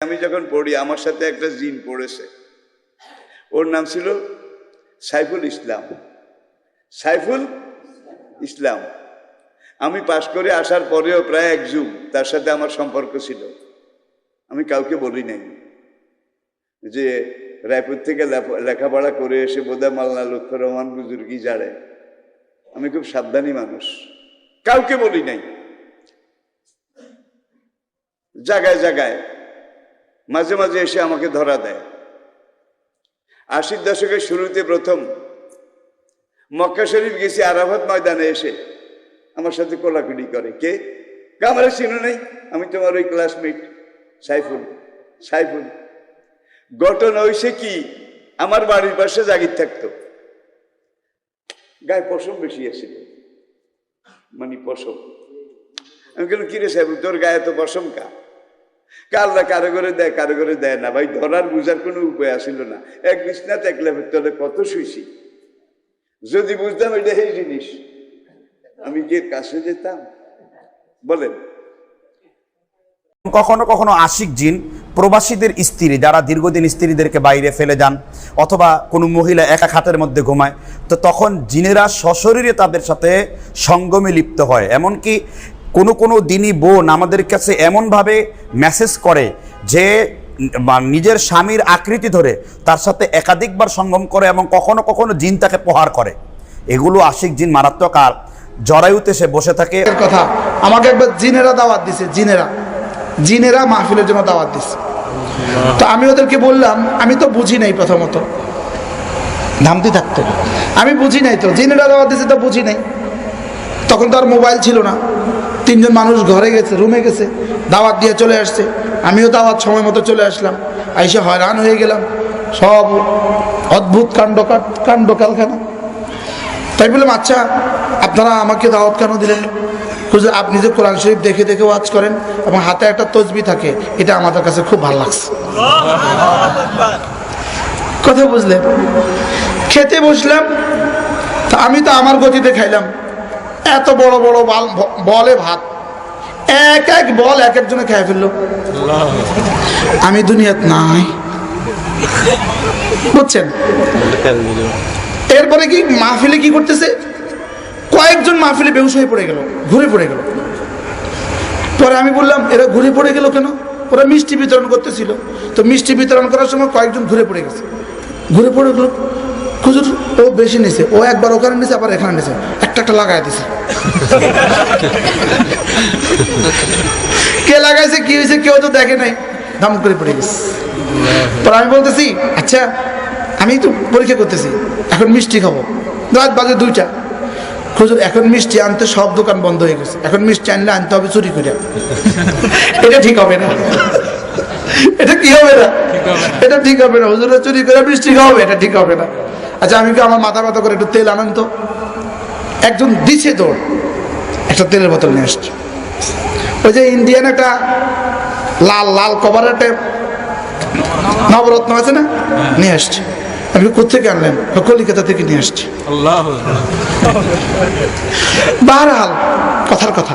আমি যখন পড়ি, আমার সাথে একটা জিন পড়েছে। ওর নাম ছিল সাইফুল ইসলাম। সাইফুল ইসলাম। আমি পাশ করে আসার পরেও প্রায় এক যুগ তার সাথে আমার সম্পর্ক ছিল। আমি কাউকে বলি নাই। যে রায়পুর থেকে লেখাপড়া করে এসে বোধহয় মাল্লা লক্ষ্য রহমান বুজুর্গি জাড়ে আমি খুব সাবধানী মানুষ। কাউকে বলি নাই। জায়গায় জায়গায় মাঝে মাঝে এসে আমাকে ধরা দেয়। আশির দশকের শুরুতে প্রথম মক্কা শরীফ গেছি, আরাফাত ময়দানে এসে আমার সাথে কোলাকুলি করে। কে? আমার চিনো নেই, আমি তোমার ওই ক্লাসমেট সাইফুল সাইফুল। ঘটনা হইছে কি? আমার বাড়ির পাশে জাগির থাকতো। গায়ে পশম বেশি আছিল মানে পশম। আমি কেন কিরে সাহেব তোর গায়ে তো পশম কা কাল্লা কারও করে দেয়, কারও করে দেয় না। ভাই, ধরার বুঝার কোনো উপায় আসিল না। এক বিছনাতে এক লেপের কত শুইছি। যদি বুঝতাম এটা এই জিনিস। আমি কি কাছে যেতাম? বলেন। কখনো কখনো আশিক জিন প্রবাসীদের স্ত্রী, যারা দীর্ঘদিন স্ত্রীদেরকে বাইরে ফেলে যান, অথবা কোনো মহিলা একা খাটের মধ্যে ঘুমায়, তো তখন জিনেরা সশরীরে তাদের সাথে সঙ্গমে লিপ্ত হয়। এমনকি কোনো কোনো দিনই বোন আমাদের কাছে এমনভাবে মেসেজ করে যে নিজের স্বামীর আকৃতি ধরে তার সাথে একাধিকবার সঙ্গম করে এবং কখনো কখনো জিন তাকে প্রহার করে। এগুলো আশিক জিন মারাত্মক। আর জরায়ুতে সে বসে থাকে। কথা, আমাকে একবার জিনেরা দাওয়াত দিছে, জিনেরা। জিনেরা মাহফিলের জন্য দাওয়াত দিছে। তো আমি ওদেরকে বললাম, আমি তো বুঝি নাই প্রথমত। ধামতি থাকতো। আমি বুঝি নাই তো, জিনেরা দাওয়াত দিছে তো বুঝি নাই। তখন তো আর মোবাইল ছিল না। তিনজন মানুষ ঘরে গেছে রুমে গেছে, দাওয়াত দিয়ে চলে আসছে। আমিও দাওয়াত সময় মতো চলে আসলাম। আইসে হয়রান হয়ে গেলাম। সব অদ্ভুত কাণ্ড কাণ্ড, কারখানা। তাই বললাম আচ্ছা আপনারা আমাকে দাওয়াত কেন দিলেন? হুজুর, আপনি যে কোরআন শরীফ দেখে দেখে ওয়াজ করেন এবং হাতে একটা তসবি থাকে, এটা আমাদের কাছে খুব ভালো লাগছে। কথা বুঝলেন? খেতে বসলাম, তা আমি তো আমার গতিতে খাইলাম। এত বড় বড় বাল ভাত। এক এক বল এক একজনে খেয়ে ফেলল। আমি দুনিয়াত নাই। বুঝছেন? এরপরে কি মাহফিলে কি করতেছে? কয়েকজন মাহফিলে বেহুশ হয়ে পড়ে গেল, ঘুরে পড়ে গেল। পরে আমি বললাম, এরা ঘুরে পড়ে গেল কেন? ওরা মিষ্টি বিতরণ করতেছিল। তো মিষ্টি বিতরণ করার সময় কয়েকজন ঘুরে পড়ে গেছে। ঘুরে পড়ে গেল। খুচুর ও বেশি নিছে, ও একবার ওখানে নিছে, আবার এখানে নিছে, একটা একটা লাগাই দিছে। কে লাগাইছে, কি হয়েছে কেউ তো দেখে নাই দাম করে পড়ে গেছে। পর আমি বলতেছি আচ্ছা আমি তো পরীক্ষা করতেছি, এখন মিষ্টি খাব। রাত বাজে দুইটা। খুঁজুর এখন মিষ্টি আনতে সব দোকান বন্ধ হয়ে গেছে। এখন মিষ্টি আনলে আনতে হবে চুরি করে। এটা ঠিক হবে না। এটা কি হবে না? এটা ঠিক হবে না। হুজুরা চুরি করে মিষ্টি খাওয়াবে এটা ঠিক হবে না। আচ্ছা আমি কি আমার মাথা ব্যথা করে একটু তেল আনান তো? একজন দিছে দৌড়। একটা তেলের বোতল নিয়ে আসছে। ওই যে ইন্ডিয়ান একটা লাল লাল কভার একটা নবরত্ন আছে না? নিয়ে আসছে। আমি কোথেকে আনলেন? কলিকাতা থেকে নিয়ে আসছি। বারহাল কথার কথা।